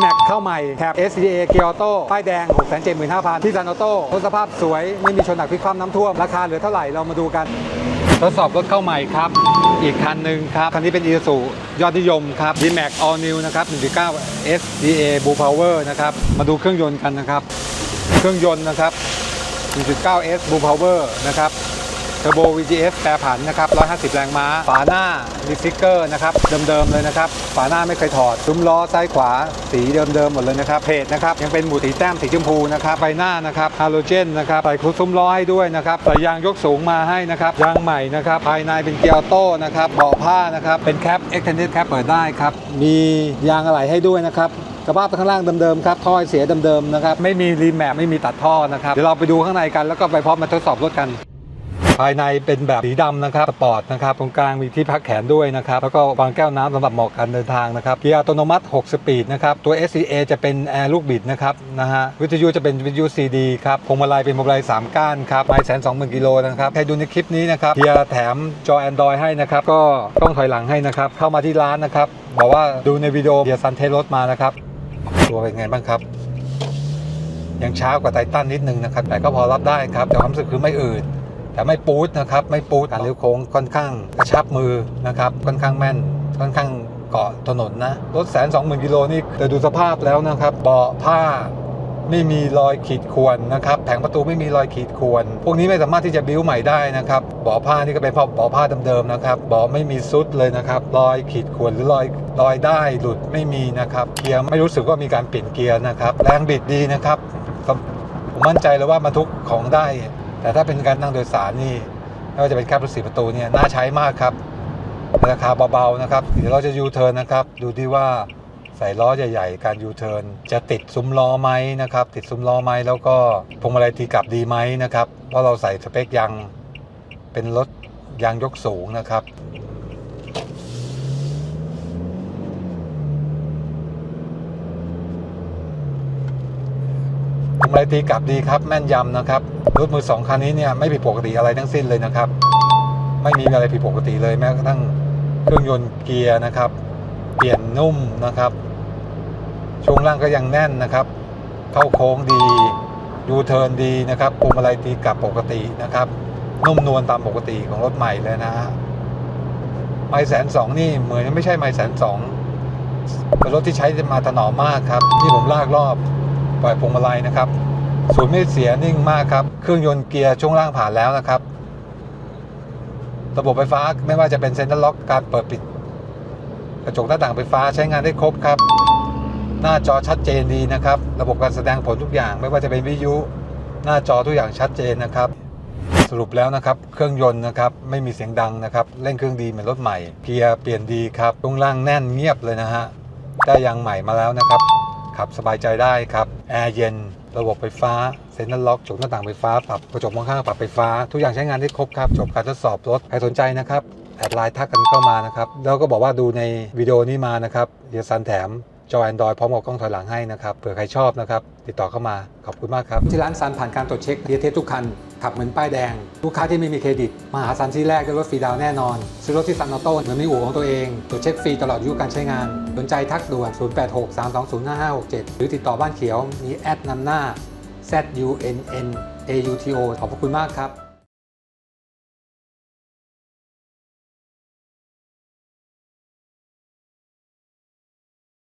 D-Max เข้าใหม่แคป SDA เกียร์ออโต้ป้ายแดง 675,000 ที่ซันออโต้รถสภาพสวย ไม่มีชนหนักพิกคว่ำน้ำท่วม ราคาเหลือเท่าไหร่ เรามาดูกัน ทดสอบรถเข้าใหม่ครับ อีกคันหนึ่งครับ คันนี้เป็น i s u ยอดนิยมครับ D-Max All New นะครับ1.9 SDA Blue Power นะครับ มาดูเครื่องยนต์กันนะครับ เครื่องยนต์นะครับ1.9 S Blue Power นะครับ เทอร์โบ VGS แปรผันนะครับ 150 แรงม้า ฝาหน้ามีสติกเกอร์นะครับ เดิมๆเลยนะครับ ฝาหน้าไม่เคยถอดซุ้มล้อซ้ายขวา สีเดิมๆหมดเลยนะครับเพจนะครับ ยังเป็นหมูสีแต้มสีชมพูนะครับไฟหน้านะครับฮาโลเจนนะครับใส่ครุซุ้มล้อให้ด้วยนะครับใส่ยางยกสูงมาให้นะครับยางใหม่นะครับภายในเป็นเกียร์โต้นะครับเบาะผ้านะครับเป็นแคป extended cap เปิดได้ครับมียางอะไหล่ให้ด้วยนะครับสภาพข้างล่างเดิมๆครับท่อเสียเดิมๆนะครับไม่มีรีแมปไม่มีตัดท่อนะครับเดี๋ยวเราไปดูข้างในกันแล้วก็ไปพร้อมมาทดสอบรถกัน ภายในเป็นแบบสีดำนะครับสปอร์ตนะครับตรงกลางมีที่พักแขนด้วยนะครับแล้วก็วางแก้วน้ำสำหรับเหมาะการเดินทางนะครับเกียร์อัตโนมัติ 6 สปีดนะครับตัว SCA จะเป็นแอร์ลูกบิดนะครับนะฮะวิทยุจะเป็นวิทยุ CD ครับพวงมาลัยเป็นพวงมาลัย3ก้านครับไม่แสนสองหมื่นกิโลนะครับใครดูในคลิปนี้นะครับเกียร์แถมจอ Android ให้นะครับก็ต้องถอยหลังให้นะครับเข้ามาที่ร้านนะครับบอกว่าดูในวิดีโอเกียร์ซันเทสรถมานะครับตัวเป็นไงบ้างครับยังช้ากว่าไททันนิดนึงนะครับ แต่ก็พอรับได้ครับแต่ความรู้สึกคือไม่อืด แต่ไม่ปูดนะครับไม่ปูดการเลี้ยวโค้งค่อนข้างกระชับมือนะครับค่อนข้างแม่นค่อนข้างเกาะถนนนะรถแสนสองหมื่นกิโลนี่แต่ดูสภาพแล้วนะครับเบาะผ้าไม่มีรอยขีดข่วนนะครับแผงประตูไม่มีรอยขีดข่วนพวกนี้ไม่สามารถที่จะบิ้วใหม่ได้นะครับเบาผ้านี่ก็เป็นพราะเบาผ้าเดิมๆนะครับเบาไม่มีซุดเลยนะครับรอยขีดข่วนหรือรอยรอยได้หลุดไม่มีนะครับเกียร์ไม่รู้สึกว่ามีการเปลี่ยนเกียร์นะครับแรงบิดดีนะครับผมมั่นใจเลยว่าบรรทุกของได้ แต่ถ้าเป็นการนั่งโดยสารนี่ไม่ว่าจะเป็นแคปรถสีประตูเนี่ยน่าใช้มากครับ ราคาเบาๆนะครับเดี๋ยวเราจะยูเทิร์นนะครับ ดูที่ว่าใส่ล้อใหญ่ๆ การยูเทิร์นจะติดซุ้มล้อไหมนะครับ ติดซุ้มล้อไหมแล้วก็พวงมาลัยตีกลับดีไหมนะครับ เพราะเราใส่สเปคยางเป็นรถยางยกสูงนะครับ พวงมาลัยตีกลับดีครับแม่นยำนะครับรถมือสองคันนี้เนี่ยไม่ผิดปกติอะไรทั้งสิ้นเลยนะครับ ไม่มีอะไรผิดปกติเลยแม้กระทั่งเครื่องยนต์เกียร์นะครับ เปลี่ยนนุ่มนะครับช่วงล่างก็ยังแน่นนะครับ เข้าโค้งดียูเทิร์นดีนะครับพวงมาลัยตีกลับปกตินะครับนุ่มนวลตามปกติของรถใหม่เลยนะฮะไม่แสนสองนี่เหมือนไม่ใช่ไม่แสนสองเป็นรถที่ใช้มาถนอมมากครับที่ผมลากรอบ ปล่อยพวงมาลัยนะครับศูนย์ไม่เสียนิ่งมากครับ เครื่องยนต์เกียร์ช่วงล่างผ่านแล้วนะครับ ระบบไฟฟ้าไม่ว่าจะเป็นเซ็นทรัลล็อกการเปิดปิด กระจกหน้าต่างไฟฟ้าใช้งานได้ครบครับ หน้าจอชัดเจนดีนะครับ ระบบการแสดงผลทุกอย่าง ไม่ว่าจะเป็นวิทยุหน้าจอทุกอย่างชัดเจนนะครับ สรุปแล้วนะครับ เครื่องยนต์นะครับไม่มีเสียงดังนะครับเร่งเครื่องดีเหมือนรถใหม่เกียร์เปลี่ยนดีครับช่วงล่างแน่นเงียบเลยนะฮะได้ยางใหม่มาแล้วนะครับ ขับสบายใจได้ครับ แอร์เย็น ระบบไฟฟ้า เซ็นทรัลล็อกจกหน้าต่างไฟฟ้า ปรับกระจกมองข้างปรับไฟฟ้า ทุกอย่างใช้งานได้ครบครับ จบการทดสอบรถ ใครสนใจนะครับ แอดไลน์ทักกันเข้ามานะครับ แล้วก็บอกว่าดูในวิดีโอนี้มานะครับเดี๋ยวซันแถม จอ Android พร้อมกับกล้องถอยหลังให้นะครับเผื่อใครชอบนะครับติดต่อเข้ามาขอบคุณมากครับ ที่ร้านซันผ่านการตรวจเช็คเดียเทสทุกคัน ขับเหมือนป้ายแดง ลูกค้าที่ไม่มีเครดิต มาหาซันที่แรกได้รถฟรีดาวแน่นอน ซื้อรถที่ซันออโต้เหมือนมีอู่ของตัวเองตรวจเช็คฟรีตลอดอายุการใช้งาน สนใจทักด่วน 0863205567 หรือติดต่อบ้านเขียวมีแอดนำหน้า Z U N N A U T O ขอบพระคุณมากครับ